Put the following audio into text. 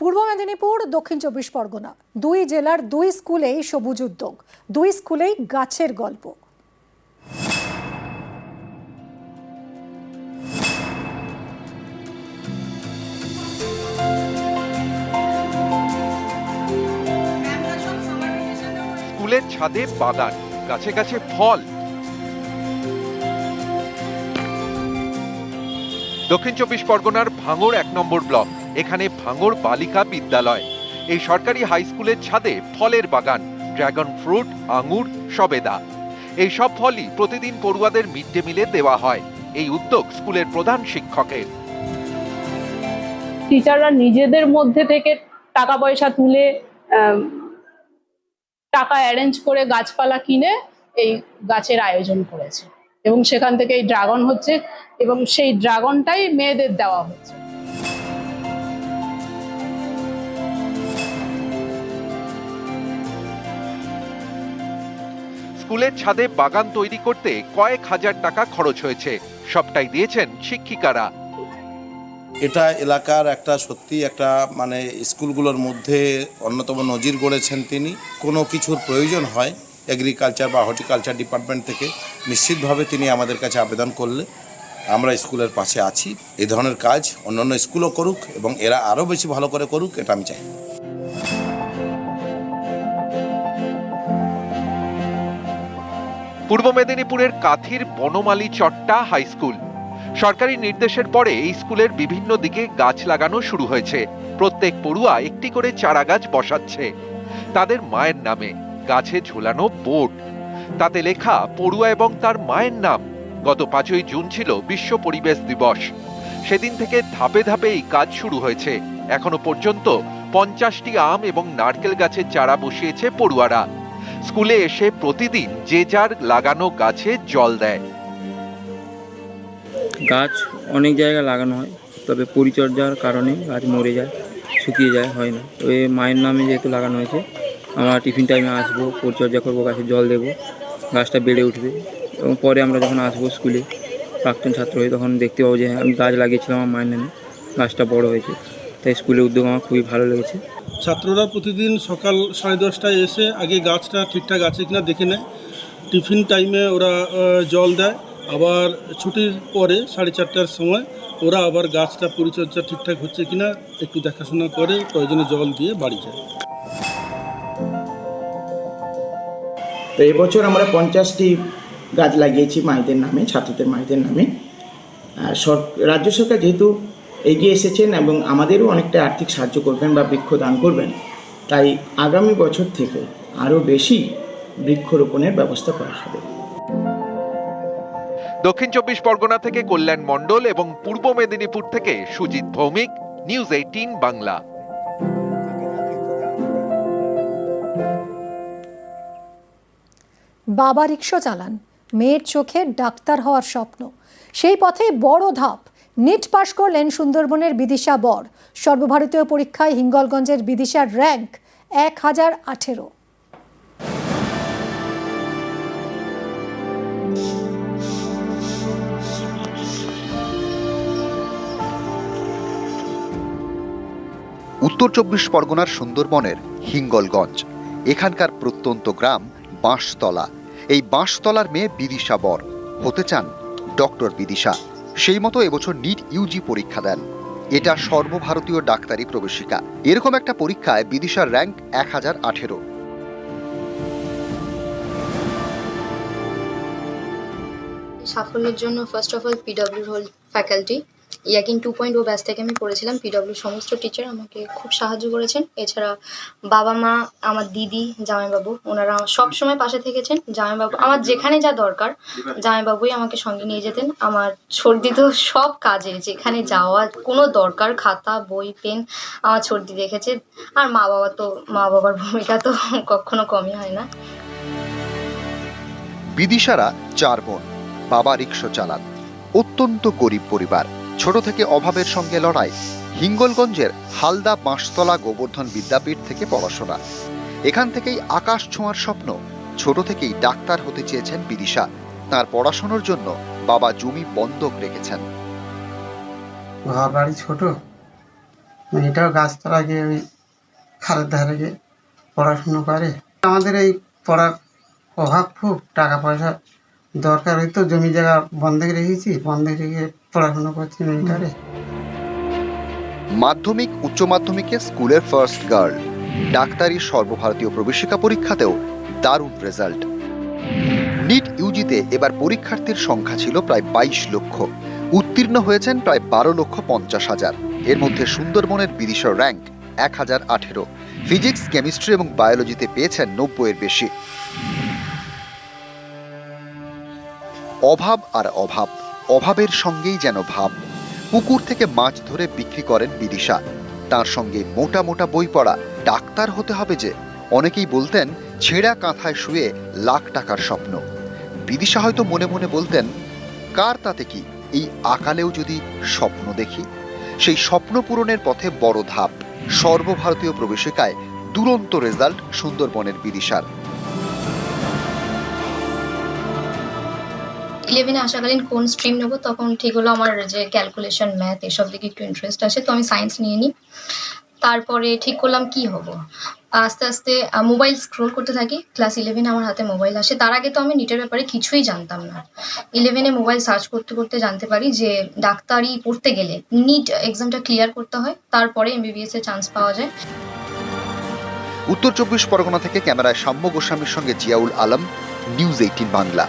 পূর্ব মেদিনীপুর, দক্ষিণ চব্বিশ পরগনা। দুই জেলার দুই স্কুলেই সবুজ উদ্যোগ, দুই স্কুলেই গাছের গল্প। স্কুলের ছাদে বাগান গাছে গাছে ফল। দক্ষিণ চব্বিশ পরগনার ভাঙড় এক নম্বর ব্লক। এখানে ভাঙড় বালিকা বিদ্যালয়। এই সরকারি হাই স্কুলের ছাদে ফলের বাগান ড্রাগন ফ্রুট আঙুর, সবেদা। এই সব ফলই প্রতিদিন পড়ুয়াদের মিড ডে মিলে দেওয়া হয়। এই উদ্যোগ স্কুলের প্রধান শিক্ষকের। টিচাররা নিজেদের মধ্যে থেকে টাকা পয়সা তুলে টাকা অ্যারেঞ্জ করে গাছপালা কিনে এই গাছের আয়োজন করেছে। এবং সেখান থেকে এই ড্রাগন হচ্ছে এবং সেই ড্রাগনটাই মেয়েদের দেওয়া হচ্ছে। স্কুলের ছাদে বাগান তৈরি করতে কয়েক হাজার টাকা খরচ হয়েছে। সবটাই দিয়েছেন শিক্ষিকারা। এটা এলাকার একটা সত্যি একটা মানে স্কুলগুলোর মধ্যে অন্যতম নজির গড়েছেন তিনি। কোনো কিছুর প্রয়োজন হয় এগ্রিকালচার বা হর্টিকালচার ডিপার্টমেন্ট থেকে, নিশ্চিতভাবে তিনি আমাদের কাছে আবেদন করলে আমরা স্কুলের পাশে আছি। এই ধরনের কাজ অন্যান্য স্কুলও করুক এবং এরা আরও বেশি ভালো করে করুক, এটা আমি চাই। পূর্ব মেদিনীপুরের কাথির বনমালী চট্টা হাই স্কুল। সরকারি নির্দেশের পরে এই স্কুলের বিভিন্ন দিকে গাছ লাগানো শুরু হয়েছে। প্রত্যেক পড়ুয়া একটি করে চারা গাছ বসাচ্ছে। তাদের মায়ের নামে গাছে ঝোলানো বোর্ড। তাতে লেখা, পড়ুয়া এবং তার মায়ের নাম। গত পাঁচই জুন ছিল বিশ্ব পরিবেশ দিবস। সেদিন থেকে ধাপে ধাপে এই কাজ শুরু হয়েছে। এখনও পর্যন্ত পঞ্চাশটি আম এবং নারকেল গাছের চারা বসিয়েছে পড়ুয়ারা। স্কুলে এসে প্রতিদিন যে যার লাগানো গাছে জল দেয়। গাছ অনেক জায়গায় লাগানো হয় তবে পরিচর্যার কারণে গাছ মরে যায় শুকিয়ে যায় হয় না। তবে মায়ের নামে যেহেতু লাগানো হয়েছে আমরা টিফিন টাইমে আসব পরিচর্যা করব গাছে জল দেবো গাছটা বেড়ে উঠবে এবং পরে আমরা যখন আসব স্কুলে প্রাক্তন ছাত্র হয়ে তখন দেখতে পাবো যে হ্যাঁ, আমি গাছ লাগিয়েছিলাম আমার মায়ের নামে গাছটা বড় হয়েছে। তাই স্কুলের উদ্যোগ আমার খুবই ভালো লেগেছে। ছাত্ররা প্রতিদিন সকাল সাড়ে দশটায় এসে আগে গাছটা ঠিকঠাক আছে কিনা দেখে নেয়। টিফিন টাইমে ওরা জল দেয়। আবার ছুটির পরে সাড়ে চারটার সময় ওরা আবার গাছটা পরিচর্যা ঠিকঠাক হচ্ছে কিনা একটু দেখাশোনা করে প্রয়োজনে জল দিয়ে বাড়ি যায়। তো এবছর আমরা পঞ্চাশটি গাছ লাগিয়েছি মায়েদের নামে ছাত্রদের মায়েদের নামে। রাজ্য সরকার যেহেতু এগিয়ে এসেছেন এবং আমাদেরও অনেকটা আর্থিক সাহায্য করবেন বা বৃক্ষ দান করবেন। তাই আগামী বছর থেকে আরও বেশি বৃক্ষরোপণের ব্যবস্থা করা হবে। দক্ষিণ চব্বিশ পরগনা থেকে কল্যাণ মণ্ডল এবং পূর্ব মেদিনীপুর থেকে সুজিত ভৌমিক নিউজ এইটিন বাংলা। বাবা রিক্সা চালান মেয়ের চোখে ডাক্তার হওয়ার স্বপ্ন সেই পথে বড় ধাপ। নিট পাশ করলেন সুন্দরবনের বিদিশা বর। সর্বভারতীয় পরীক্ষায় হিঙ্গলগঞ্জের বিদিশার র্যাঙ্ক এক হাজার আঠেরো। উত্তর চব্বিশ পরগনার সুন্দরবনের হিঙ্গলগঞ্জ। এখানকার প্রত্যন্ত গ্রাম বাঁশতলা। এই বাঁশতলার মেয়ে বিদিশা বর। হতে চান ডক্টর বিদিশা। সেই মতো এবছর নিট ইউজি পরীক্ষা দেন। এটা সর্বভারতীয় ডাক্তারি প্রবেশিকা। এরকম একটা পরীক্ষায় বিদিশার র্যাঙ্ক এক হাজার আঠেরো। সাফল্যের জন্য first of all PW whole faculty Yakeen two point O batch থেকে আমি পড়েছিলাম পিডব্লিউ সমস্ত টিচার আমাকে খুব সাহায্য করেছেন। এছাড়া বাবা মা, আমার দিদি, জামাইবাবু, ওনারা সব সময় পাশে থেকেছেন। জামাইবাবু, আমার যেখানে যা দরকার, জামাইবাবুই আমাকে সঙ্গে নিয়ে যেতেন। আমার সর্দি তো সব কাজে যেখানে যাওয়া কোনো দরকার, খাতা, বই, পেন আমার সর্দি দেখেছে। আর মা বাবা তো, মা বাবার ভূমিকা তো কখনো কমই হয় না। বিদিশারা চার বোন, বাবা রিক্সা চালান অত্যন্ত গরিব পরিবার। ছোট থেকে অভাবের সঙ্গে লড়াই, হিঙ্গলগঞ্জের হালদা বাঁশতলা গোবর্ধন বিদ্যাপীঠ থেকে পড়াশোনা। এখান থেকেই আকাশ ছোঁয়ার স্বপ্ন, ছোট থেকেই ডাক্তার হতে চেয়েছেন বিদিশা। তার পড়াশোনার জন্য বাবা জমি বন্ধক রেখেছেন। বাড়ি ছোট মেয়েটাও গাছতলা গিয়ে ওই খালের ধারে গিয়ে পড়াশুনো করে। আমাদের এই পড়ার অভাব খুব, টাকা পয়সা দরকার হয়তো, জমি জায়গা বন্ধক রেখেছি, বন্ধক রেখে পড়াশুনো করছি মেয়েটারে। মাধ্যমিক, উচ্চ মাধ্যমিকে স্কুলের ফার্স্ট গার্ল ডাক্তারি সর্বভারতীয় প্রবেশিকা পরীক্ষাতেও দারুণ রেজাল্ট নিট ইউজিতে এবার পরীক্ষার্থীর সংখ্যা ছিল প্রায় বাইশ লক্ষ। উত্তীর্ণ হয়েছেন প্রায় বারো লক্ষ পঞ্চাশ হাজার। এর মধ্যে সুন্দরবনের বিদিশার র্যাঙ্ক এক হাজার আঠেরো। ফিজিক্স কেমিস্ট্রি এবং বায়োলজিতে পেয়েছেন নব্বইয়ের বেশি। অভাব আর অভাব। অভাবের সঙ্গেই যেন ভাব। পুকুর থেকে মাছ ধরে বিক্রি করেন বিদিশা। তার সঙ্গে মোটা মোটা বই পড়া ডাক্তার হতে হবে যে। অনেকেই বলতেন, ছেঁড়া কাঁথায় শুয়ে লাখ টাকার স্বপ্ন। বিদিশা হয়তো মনে মনে বলতেন, কার তাতে কি? এই আকালেও যদি স্বপ্ন দেখি? সেই স্বপ্ন পূরণের পথে বড় ধাপ। সর্বভারতীয় প্রবেশিকায় দুরন্ত রেজাল্ট সুন্দরবনের বিদিশার। ইলেভেনে আসাকালীন কোন স্ট্রিম নেব, তখন ঠিক হলো আমার যে ক্যালকুলেশন ম্যাথ এসব দিকে একটু ইন্টারেস্ট আছে, তো আমি সায়েন্স নিয়ে নিই। তারপরে ঠিক করলাম কি হব? আস্তে আস্তে মোবাইল স্ক্রোল করতে থাকি ক্লাস ইলেভেনে আমার হাতে মোবাইল আসে। তার আগে তো আমি নিটের ব্যাপারে কিছুই জানতাম না। ইলেভেনে মোবাইল সার্চ করতে করতে জানতে পারি যে, ডাক্তারি পড়তে গেলে নিট এক্সামটা ক্লিয়ার করতে হয়, তারপরে এমবিবিএস এর চান্স পাওয়া যায়। উত্তর চব্বিশ পরগনা থেকে ক্যামেরায় সাম্য গোস্বামীর সঙ্গে জিয়াউল আলম নিউজ এইটিন বাংলা।